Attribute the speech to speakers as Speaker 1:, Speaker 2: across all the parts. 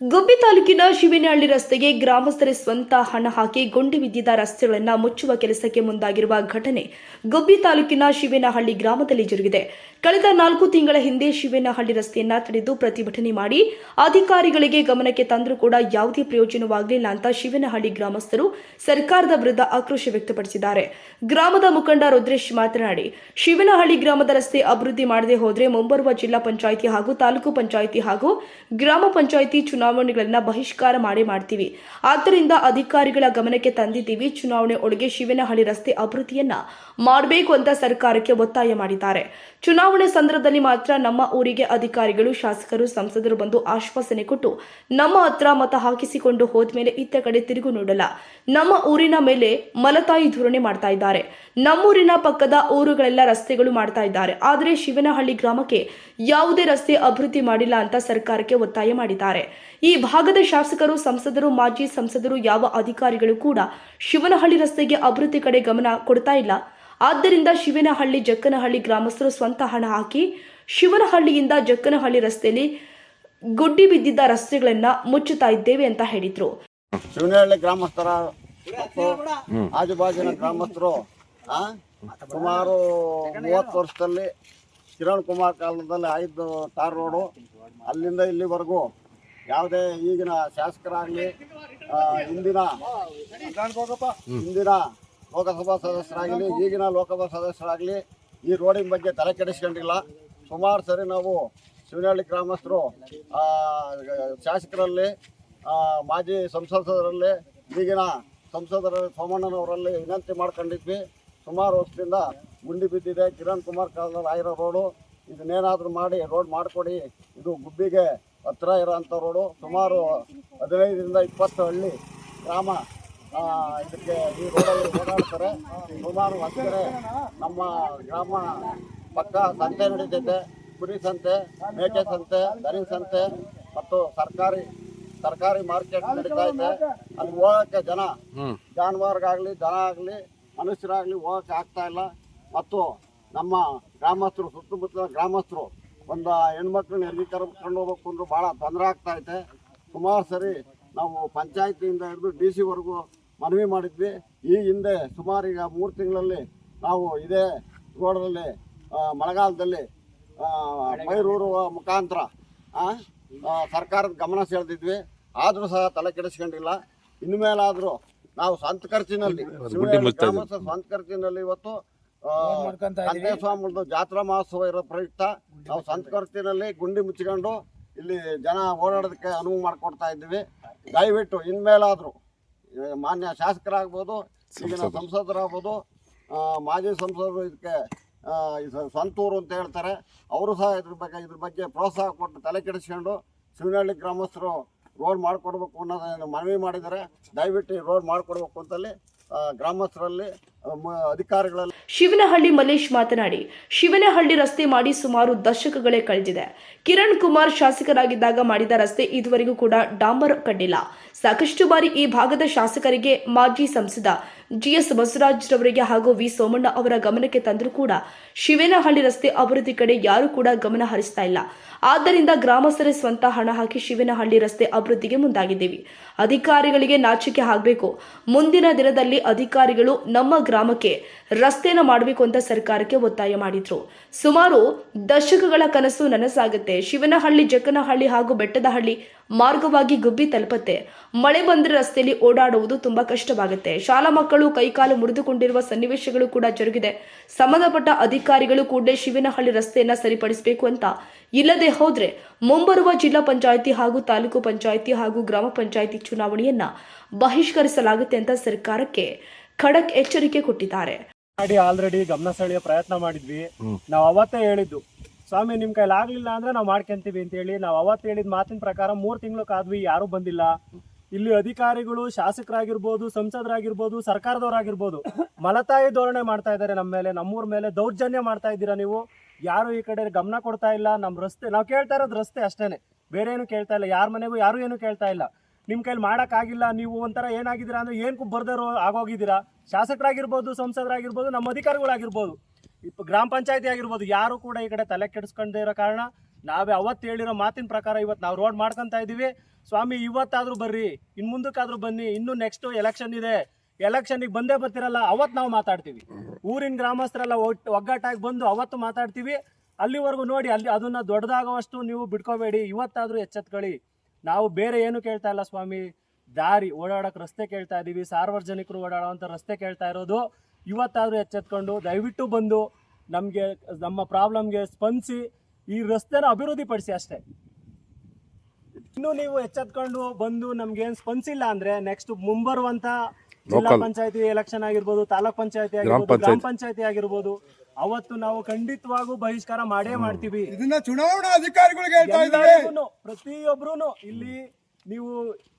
Speaker 1: ಗುಬ್ಬಿ ತಾಲೂಕಿನ ಶಿವಿನಹಳ್ಳಿ ರಸ್ತೆಗೆ ಗ್ರಾಮಸ್ಥರೇ ಸ್ವಂತ ಹಣ ಹಾಕಿ ಗುಂಡಿ ಬಿದ್ದಿದ್ದ ರಸ್ತೆಗಳನ್ನು ಮುಚ್ಚುವ ಕೆಲಸಕ್ಕೆ ಮುಂದಾಗಿರುವ ಘಟನೆ ಗುಬ್ಬಿ ತಾಲೂಕಿನ ಶಿವೇನಹಳ್ಳಿ ಗ್ರಾಮದಲ್ಲಿ ಜರುಗಿದೆ. ಕಳೆದ ನಾಲ್ಕು ತಿಂಗಳ ಹಿಂದೆ ಶಿವೇನಹಳ್ಳಿ ರಸ್ತೆಯನ್ನ ತಡೆದು ಪ್ರತಿಭಟನೆ ಮಾಡಿ ಅಧಿಕಾರಿಗಳಿಗೆ ಗಮನಕ್ಕೆ ತಂದರೂ ಕೂಡ ಯಾವುದೇ ಪ್ರಯೋಜನವಾಗಲಿಲ್ಲ ಅಂತ ಶಿವನಹಳ್ಳಿ ಗ್ರಾಮಸ್ಥರು ಸರ್ಕಾರದ ವಿರುದ್ಧ ಆಕ್ರೋಶ ವ್ಯಕ್ತಪಡಿಸಿದ್ದಾರೆ. ಗ್ರಾಮದ ಮುಖಂಡ ರುದ್ರೇಶ್ ಮಾತನಾಡಿ, ಶಿವನಹಳ್ಳಿ ಗ್ರಾಮದ ರಸ್ತೆ ಅಭಿವೃದ್ಧಿ ಮಾಡದೆ ಹೋದರೆ ಮುಂಬರುವ ಜಿಲ್ಲಾ ಪಂಚಾಯಿತಿ ಹಾಗೂ ತಾಲೂಕು ಪಂಚಾಯಿತಿ ಹಾಗೂ ಗ್ರಾಮ ಪಂಚಾಯಿತಿ ಚುನಾವಣೆಗಳನ್ನ ಬಹಿಷ್ಕಾರ ಮಾಡಿ ಮಾಡ್ತೀವಿ. ಆದ್ದರಿಂದ ಅಧಿಕಾರಿಗಳ ಗಮನಕ್ಕೆ ತಂದಿದ್ದೀವಿ. ಚುನಾವಣೆ ಒಳಗೆ ಶಿವನಹಳ್ಳಿ ರಸ್ತೆ ಅಭಿವೃದ್ಧಿಯನ್ನ ಮಾಡಬೇಕು ಅಂತ ಸರ್ಕಾರಕ್ಕೆ ಒತ್ತಾಯ ಮಾಡಿದ್ದಾರೆ. ಚುನಾವಣೆ ಸಂದರ್ಭದಲ್ಲಿ ಮಾತ್ರ ನಮ್ಮ ಊರಿಗೆ ಅಧಿಕಾರಿಗಳು, ಶಾಸಕರು, ಸಂಸದರು ಬಂದು ಆಶ್ವಾಸನೆ ಕೊಟ್ಟು ನಮ್ಮ ಹತ್ರ ಮತ ಹಾಕಿಸಿಕೊಂಡು ಹೋದ್ಮೇಲೆ ಇತ್ತ ಕಡೆ ತಿರುಗು ನೋಡಲ್ಲ. ನಮ್ಮ ಊರಿನ ಮೇಲೆ ಮಲತಾಯಿ ಧೋರಣೆ ಮಾಡ್ತಾ ಇದ್ದಾರೆ. ನಮ್ಮೂರಿನ ಪಕ್ಕದ ಊರುಗಳೆಲ್ಲ ರಸ್ತೆಗಳು ಮಾಡ್ತಾ ಇದ್ದಾರೆ. ಆದರೆ ಶಿವನಹಳ್ಳಿ ಗ್ರಾಮಕ್ಕೆ ಯಾವುದೇ ರಸ್ತೆ ಅಭಿವೃದ್ಧಿ ಮಾಡಿಲ್ಲ ಅಂತ ಸರ್ಕಾರಕ್ಕೆ ಒತ್ತಾಯ ಮಾಡಿದ್ದಾರೆ. ಈ ಭಾಗದ ಶಾಸಕರು ಸಂಸದರು ಮಾಜಿ ಸಂಸದರು ಯಾವ ಅಧಿಕಾರಿಗಳು ಕೂಡ ಶಿವನಹಳ್ಳಿ ರಸ್ತೆಗೆ ಅಭಿವೃದ್ಧಿ ಕಡೆ ಗಮನ ಕೊಡ್ತಾ ಇಲ್ಲ. ಆದ್ದರಿಂದ ಶಿವನಹಳ್ಳಿ ಜಕ್ಕನಹಳ್ಳಿ ಗ್ರಾಮಸ್ಥರು ಸ್ವಂತ ಹಣ ಹಾಕಿ ಶಿವನಹಳ್ಳಿಯಿಂದ ಜಕ್ಕನಹಳ್ಳಿ ರಸ್ತೆಯಲ್ಲಿ ಗುಡ್ಡಿ ಬಿದ್ದಿದ್ದ ರಸ್ತೆಗಳನ್ನ ಮುಚ್ಚುತ್ತಾ ಇದ್ದೇವೆ ಅಂತ ಹೇಳಿದ್ರು.
Speaker 2: ಶಿವನಹಳ್ಳಿ ಗ್ರಾಮಸ್ಥರ ಆಜುಬಾಜಿನ ಗ್ರಾಮಸ್ಥರು ಸುಮಾರು ಮೂವತ್ತು ವರ್ಷದಲ್ಲಿ ಕಿರಣ್ ಕುಮಾರ್ ಕಾಲದಲ್ಲಿ ಆಯ್ದು ತಾರ್ ರೋಡು ಅಲ್ಲಿಂದ ಇಲ್ಲಿವರೆಗೂ ಯಾವುದೇ ಈಗಿನ ಶಾಸಕರಾಗಲಿ ಇಂದಿನ ಇಂದಿನ ಲೋಕಸಭಾ ಸದಸ್ಯರಾಗಲಿ ಈಗಿನ ಲೋಕಸಭಾ ಸದಸ್ಯರಾಗಲಿ ಈ ರೋಡಿನ ಬಗ್ಗೆ ತಲೆ ಕೆಡಿಸ್ಕೊಂಡಿಲ್ಲ. ಸುಮಾರು ಸರಿ ನಾವು ಶಿವನಹಳ್ಳಿ ಗ್ರಾಮಸ್ಥರು ಶಾಸಕರಲ್ಲಿ ಮಾಜಿ ಸಂಸದರಲ್ಲಿ ಈಗಿನ ಸಂಸದರ ಸೋಮಣ್ಣನವರಲ್ಲಿ ವಿನಂತಿ ಮಾಡ್ಕೊಂಡಿದ್ವಿ. ಸುಮಾರು ವರ್ಷದಿಂದ ಗುಂಡಿ ಬಿದ್ದಿದೆ. ಕಿರಣ್ ಕುಮಾರ್ ಕಾಲದಲ್ಲಿ ಆಗಿರೋ ರೋಡು. ಇದನ್ನೇನಾದರೂ ಮಾಡಿ ರೋಡ್ ಮಾಡಿಕೊಡಿ. ಇದು ಗುಬ್ಬಿಗೆ ಹತ್ತಿರ ಇರೋಂಥ ರೋಡು ಸುಮಾರು ಹದಿನೈದರಿಂದ ಇಪ್ಪತ್ತು ಹಳ್ಳಿ ಗ್ರಾಮ ಇದಕ್ಕೆ ಈ ರೋಡಲ್ಲಿ ಓಡಾಡ್ತಾರೆ. ಸುಮಾರು ಹತ್ತಿರ ನಮ್ಮ ಗ್ರಾಮ ಪಕ್ಕ ಸಂತೆ ನಡೀತೈತೆ. ಕುರಿ ಸಂತೆ ಮೇಕೆ ಸಂತೆ ದನಿ ಸಂತೆ ಮತ್ತು ಸರ್ಕಾರಿ ಸರ್ಕಾರಿ ಮಾರ್ಕೆಟ್ ನಡೀತಾ ಇದೆ. ಅಲ್ಲಿ ಹೋಗಕ್ಕೆ ಜನ ಜಾನುವಾರುಗಾಗಲಿ ದನ ಆಗಲಿ ಮನುಷ್ಯರಾಗಲಿ ಹೋಗಕ್ಕೆ ಆಗ್ತಾ ಇಲ್ಲ. ಮತ್ತು ನಮ್ಮ ಗ್ರಾಮಸ್ಥರು ಸುತ್ತಮುತ್ತಲ ಗ್ರಾಮಸ್ಥರು ಒಂದು ಹೆಣ್ಮಕ್ಳನ್ನ ಎಲ್ಲಿ ಕರ್ಕೊಂಡು ಹೋಗ್ಬೇಕು ಅಂದ್ರೆ ಭಾಳ ತೊಂದರೆ ಆಗ್ತಾ ಐತೆ. ಸುಮಾರು ಸರಿ ನಾವು ಪಂಚಾಯತಿಯಿಂದ ಹಿಡಿದು ಡಿ ಸಿವರೆಗೂ ಮನವಿ ಮಾಡಿದ್ವಿ. ಈ ಹಿಂದೆ ಸುಮಾರು ಈಗ ಮೂರು ತಿಂಗಳಲ್ಲಿ ನಾವು ಇದೇ ಆ, ಮಳೆಗಾಲದಲ್ಲಿ ಮೈರೂರುವ ಮುಖಾಂತರ ಸರ್ಕಾರದ ಗಮನ ಸೆಳೆದಿದ್ವಿ. ಆದರೂ ಸಹ ತಲೆ ಕೆಡಿಸ್ಕೊಂಡಿಲ್ಲ. ಇನ್ಮೇಲಾದರೂ ನಾವು ಸ್ವಂತ ಖರ್ಚಿನಲ್ಲಿ ಸ್ವಂತ ಖರ್ಚಿನಲ್ಲಿ ಇವತ್ತು ಸ್ವಾಮಿಗಳದ್ದು ಜಾತ್ರಾ ಮಹೋತ್ಸವ ಇರೋ ಪ್ರಯುಕ್ತ ನಾವು ಸಂತಕರ್ತಿನಲ್ಲಿ ಗುಂಡಿ ಮುಚ್ಚಿಕೊಂಡು ಇಲ್ಲಿ ಜನ ಓಡಾಡೋದಕ್ಕೆ ಅನುವು ಮಾಡಿಕೊಡ್ತಾ ಇದ್ದೀವಿ. ದಯವಿಟ್ಟು ಇನ್ಮೇಲಾದರೂ ಮಾನ್ಯ ಶಾಸಕರಾಗ್ಬೋದು ಈಗಿನ ಸಂಸದರಾಗ್ಬೋದು ಮಾಜಿ ಸಂಸದರು ಇದಕ್ಕೆ ಸಂತೂರು ಅಂತ ಹೇಳ್ತಾರೆ. ಅವರು ಸಹ ಇದ್ರ ಬಗ್ಗೆ ಇದ್ರ ಬಗ್ಗೆ ಪ್ರೋತ್ಸಾಹ ಕೊಟ್ಟು ತಲೆ ಕೆಡಿಸ್ಕೊಂಡು ಶಿವನಹಳ್ಳಿ ಗ್ರಾಮಸ್ಥರು ರೋಡ್ ಮಾಡಿಕೊಡ್ಬೇಕು ಅನ್ನೋದನ್ನು ಮನವಿ ಮಾಡಿದ್ದಾರೆ. ದಯವಿಟ್ಟು ರೋಡ್ ಮಾಡಿಕೊಡ್ಬೇಕು ಅಂತಲ್ಲಿ ಗ್ರಾಮಸ್ಥರಲ್ಲಿ ಅಧಿಕಾರಿಗಳಲ್ಲಿ.
Speaker 1: ಶಿವನಹಳ್ಳಿ ಮಲ್ಲೇಶ್ ಮಾತನಾಡಿ, ಶಿವನಹಳ್ಳಿ ರಸ್ತೆ ಮಾಡಿ ಸುಮಾರು ದಶಕಗಳೇ ಕಳೆದಿದೆ. ಕಿರಣ್ ಕುಮಾರ್ ಶಾಸಕರಾಗಿದ್ದಾಗ ಮಾಡಿದ ರಸ್ತೆ ಇದುವರೆಗೂ ಕೂಡ ಡಾಂಬರ್ ಕಂಡಿಲ್ಲ ಸಾಕಷ್ಟು ಬಾರಿ ಈ ಭಾಗದ ಶಾಸಕರಿಗೆ ಮಾಜಿ ಸಂಸದ ಜಿಎಸ್ ಬಸವರಾಜ್ ರವರಿಗೆ ಹಾಗೂ ವಿ ಸೋಮಣ್ಣ ಅವರ ಗಮನಕ್ಕೆ ತಂದರೂ ಕೂಡ ಶಿವನಹಳ್ಳಿ ರಸ್ತೆ ಅಭಿವೃದ್ಧಿ ಕಡೆ ಯಾರು ಕೂಡ ಗಮನ ಹರಿಸ್ತಾ ಇಲ್ಲ. ಆದ್ದರಿಂದ ಗ್ರಾಮಸ್ಥರೇ ಸ್ವಂತ ಹಣ ಹಾಕಿ ಶಿವನಹಳ್ಳಿ ರಸ್ತೆ ಅಭಿವೃದ್ಧಿಗೆ ಮುಂದಾಗಿದ್ದೀವಿ. ಅಧಿಕಾರಿಗಳಿಗೆ ನಾಚಿಕೆ ಆಗಬೇಕು. ಮುಂದಿನ ದಿನದಲ್ಲಿ ಅಧಿಕಾರಿಗಳು ನಮ್ಮ ಗ್ರಾಮಕ್ಕೆ ರಸ್ತೆನ ಮಾಡಬೇಕು ಅಂತ ಸರ್ಕಾರಕ್ಕೆ ಒತ್ತಾಯ ಮಾಡಿದ್ರು. ಸುಮಾರು ದಶಕಗಳ ಕನಸು ನನಸಾಗುತ್ತೆ. ಶಿವನಹಳ್ಳಿ, ಜಕ್ಕನಹಳ್ಳಿ ಹಾಗೂ ಬೆಟ್ಟದಹಳ್ಳಿ ಮಾರ್ಗವಾಗಿ ಗುಬ್ಬಿ ತಲುಪತ್ತೆ. ಮಳೆ ಬಂದರೆ ರಸ್ತೆಯಲ್ಲಿ ಓಡಾಡುವುದು ತುಂಬಾ ಕಷ್ಟವಾಗುತ್ತೆ. ಶಾಲಾ ಮಕ್ಕಳು ಕೈಕಾಲು ಮುರಿದುಕೊಂಡಿರುವ ಸನ್ನಿವೇಶಗಳು ಕೂಡ ಜರುಗಿದೆ. ಸಂಬಂಧಪಟ್ಟ ಅಧಿಕಾರಿಗಳು ಕೂಡಲೇ ಶಿವನಹಳ್ಳಿ ರಸ್ತೆಯನ್ನ ಸರಿಪಡಿಸಬೇಕು ಅಂತ. ಇಲ್ಲದೆ ಹೋದ್ರೆ ಮುಂಬರುವ ಜಿಲ್ಲಾ ಪಂಚಾಯಿತಿ ಹಾಗೂ ತಾಲೂಕು ಪಂಚಾಯಿತಿ ಹಾಗೂ ಗ್ರಾಮ ಪಂಚಾಯಿತಿ ಚುನಾವಣೆಯನ್ನ ಬಹಿಷ್ಕರಿಸಲಾಗುತ್ತೆ ಅಂತ ಸರ್ಕಾರಕ್ಕೆ ಖಡಕ್ ಎಚ್ಚರಿಕೆ ಕೊಟ್ಟಿದ್ದಾರೆ.
Speaker 3: ಮಾಡಿ ಆಲ್ರೆಡಿ ಗಮನ ಸೆಳೆಯೋ ಪ್ರಯತ್ನ ಮಾಡಿದ್ವಿ. ನಾವು ಅವತ್ತೇ ಹೇಳಿದ್ದು ಸ್ವಾಮಿ ನಿಮ್ ಕೈಲಿ ಆಗ್ಲಿಲ್ಲ ಅಂದ್ರೆ ನಾವು ಮಾಡ್ಕೊಂತೀವಿ ಅಂತ ಹೇಳಿ. ನಾವು ಅವತ್ತು ಹೇಳಿದ ಮಾತಿನ ಪ್ರಕಾರ ಮೂರ್ ತಿಂಗಳು ಕಾದ್ವಿ ಯಾರು ಬಂದಿಲ್ಲ. ಇಲ್ಲಿ ಅಧಿಕಾರಿಗಳು ಶಾಸಕರಾಗಿರ್ಬೋದು, ಸಂಸದರಾಗಿರ್ಬೋದು, ಸರ್ಕಾರದವರಾಗಿರ್ಬೋದು, ಮಲತಾಯಿ ಧೋರಣೆ ಮಾಡ್ತಾ ಇದ್ದಾರೆ ನಮ್ಮ ಮೇಲೆ, ನಮ್ಮೂರ ಮೇಲೆ ದೌರ್ಜನ್ಯ ಮಾಡ್ತಾ ಇದ್ದೀರಾ ನೀವು? ಯಾರು ಈ ಕಡೆ ಗಮನ ಕೊಡ್ತಾ ಇಲ್ಲ? ನಮ್ಮ ರಸ್ತೆ, ನಾವು ಕೇಳ್ತಾ ಇರೋದು ರಸ್ತೆ ಅಷ್ಟೇ ಬೇರೆ ಏನು ಕೇಳ್ತಾ ಇಲ್ಲ. ಯಾರ ಮನೆಗೂ ಯಾರು ಏನು ಕೇಳ್ತಾ ಇಲ್ಲ. ನಿಮ್ಮ ಕೈಲಿ ಮಾಡೋಕ್ಕಾಗಿಲ್ಲ ನೀವು ಒಂಥರ ಏನಾಗಿದ್ದೀರಾ ಅಂದರೆ ಏನಕ್ಕೂ ಬರ್ದರೋ ಆಗೋಗಿದ್ದೀರಾ? ಶಾಸಕರಾಗಿರ್ಬೋದು, ಸಂಸದರಾಗಿರ್ಬೋದು, ನಮ್ಮ ಅಧಿಕಾರಿಗಳಾಗಿರ್ಬೋದು ಗ್ರಾಮ ಪಂಚಾಯತಿ ಆಗಿರ್ಬೋದು, ಯಾರು ಕೂಡ ಈ ಕಡೆ ತಲೆ ಕೆಡಿಸ್ಕೊಂಡೇ ಇರೋ ಕಾರಣ ನಾವೇ ಅವತ್ತು ಹೇಳಿರೋ ಮಾತಿನ ಪ್ರಕಾರ ಇವತ್ತು ನಾವು ರೋಡ್ ಮಾಡ್ಕೊಂತ ಇದ್ದೀವಿ ಸ್ವಾಮಿ, ಇವತ್ತಾದರೂ ಬರ್ರಿ. ಇನ್ನು ಮುಂದಕ್ಕಾದರೂ ಬನ್ನಿ. ಇನ್ನು ನೆಕ್ಸ್ಟ್ ಎಲೆಕ್ಷನ್ ಇದೆ. ಎಲೆಕ್ಷನಿಗೆ ಬಂದೇ ಬರ್ತಿರಲ್ಲ, ಅವತ್ತು ನಾವು ಮಾತಾಡ್ತೀವಿ. ಊರಿನ ಗ್ರಾಮಸ್ಥರೆಲ್ಲ ಒಗ್ಗಟ್ಟಾಗಿ ಬಂದು ಅವತ್ತು ಮಾತಾಡ್ತೀವಿ. ಅಲ್ಲಿವರೆಗೂ ನೋಡಿ, ಅಲ್ಲಿ ಅದನ್ನು ದೊಡ್ಡದಾಗುವಷ್ಟು ನೀವು ಬಿಟ್ಕೋಬೇಡಿ. ಇವತ್ತಾದರೂ ಎಚ್ಚೆತ್ಕೊಳ್ಳಿ. ನಾವು ಬೇರೆ ಏನು ಕೇಳ್ತಾ ಇಲ್ಲ ಸ್ವಾಮಿ. ದಾರಿ, ಓಡಾಡೋಕೆ ರಸ್ತೆ ಕೇಳ್ತಾ ಇದ್ದೀವಿ ಸಾರ್ವಜನಿಕರು ಓಡಾಡೋವಂಥ ರಸ್ತೆ ಕೇಳ್ತಾ ಇರೋದು. ಇವತ್ತಾದರೂ ಎಚ್ಚೆತ್ಕೊಂಡು ದಯವಿಟ್ಟು ಬಂದು ನಮಗೆ, ನಮ್ಮ ಪ್ರಾಬ್ಲಮ್ಗೆ ಸ್ಪಂದಿಸಿ. ಈ ರಸ್ತೆನ ಅಭಿವೃದ್ಧಿ ಪಡಿಸಿ ಅಷ್ಟೇ. ಇನ್ನು ನೀವು ಎಚ್ಚೆತ್ಕೊಂಡು ಬಂದು ನಮ್ಗೆ ಏನ್ ಸ್ಪಂದಿಸಿಲ್ಲ ಅಂದ್ರೆ ನೆಕ್ಸ್ಟ್ ಮುಂಬರುವಂತ ಜಿಲ್ಲಾ. ಪಂಚಾಯತಿ ಎಲೆಕ್ಷನ್ ಆಗಿರ್ಬೋದು ತಾಲೂಕ್ ಪಂಚಾಯತಿ ಆಗಿರ್ಬೋದು ಗ್ರಾಮ
Speaker 4: ಪಂಚಾಯತಿ.
Speaker 3: ಆಗಿರ್ಬೋದು ಅವತ್ತು ನಾವು ಖಂಡಿತವಾಗೂ ಬಹಿಷ್ಕಾರ ಮಾಡೇ ಮಾಡ್ತೀವಿ.
Speaker 5: ಇದನ್ನ ಚುನಾವಣಾ ಅಧಿಕಾರಿಗಳಿಗೆ ಹೇಳ್ತಾ ಇದ್ದಾರೆ.
Speaker 3: ಎಲ್ಲರಿಗೂನು, ಪ್ರತಿಯೊಬ್ರು ಇಲ್ಲಿ ನೀವು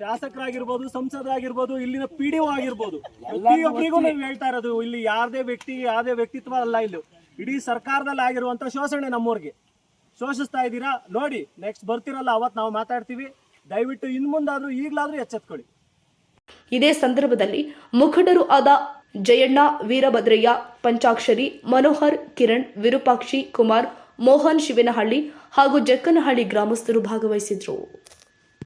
Speaker 3: ಶಾಸಕರಾಗಿರ್ಬೋದು ಸಂಸದರಾಗಿರ್ಬೋದು ಇಲ್ಲಿನ ಪಿ ಡಿ ಆಗಿರ್ಬೋದು ಪ್ರತಿಯೊಬ್ಬರಿಗೂ ನೀವು ಹೇಳ್ತಾ ಇರೋದು ಇಲ್ಲಿ ಯಾರದೇ ವ್ಯಕ್ತಿ ಯಾವ್ದೇ ವ್ಯಕ್ತಿತ್ವ ಅಲ್ಲ ಇಲ್ಲಿ. ಇಡೀ ಸರ್ಕಾರದಲ್ಲಿ ಆಗಿರುವಂತ ಶೋಷಣೆ ನಮ್ಮೂರಿಗೆ. ಶೋಷಿಸ್ತಾ ಇದ್ದೀರಾ? ನೋಡಿ ನೆಕ್ಸ್ಟ್ ಬರ್ತಿರಲ್ಲ ಅವತ್ತು ನಾವು ಮಾತಾಡ್ತೀವಿ. ದಯವಿಟ್ಟು ಇನ್ ಮುಂದಾದ್ರೂ ಈಗಲಾದ್ರೂ ಎಚ್ಚೆತ್ಕೊಳ್ಳಿ.
Speaker 1: ಇದೇ ಸಂದರ್ಭದಲ್ಲಿ ಮುಖಂಡರು ಆದ ಜಯಣ್ಣ, ವೀರಭದ್ರಯ್ಯ, ಪಂಚಾಕ್ಷರಿ, ಮನೋಹರ್, ಕಿರಣ್, ವಿರೂಪಾಕ್ಷಿ ಕುಮಾರ್, ಮೋಹನ್ ಶಿವನಹಳ್ಳಿ ಹಾಗೂ ಜಕ್ಕನಹಳ್ಳಿ ಗ್ರಾಮಸ್ಥರು ಭಾಗವಹಿಸಿದ್ರು.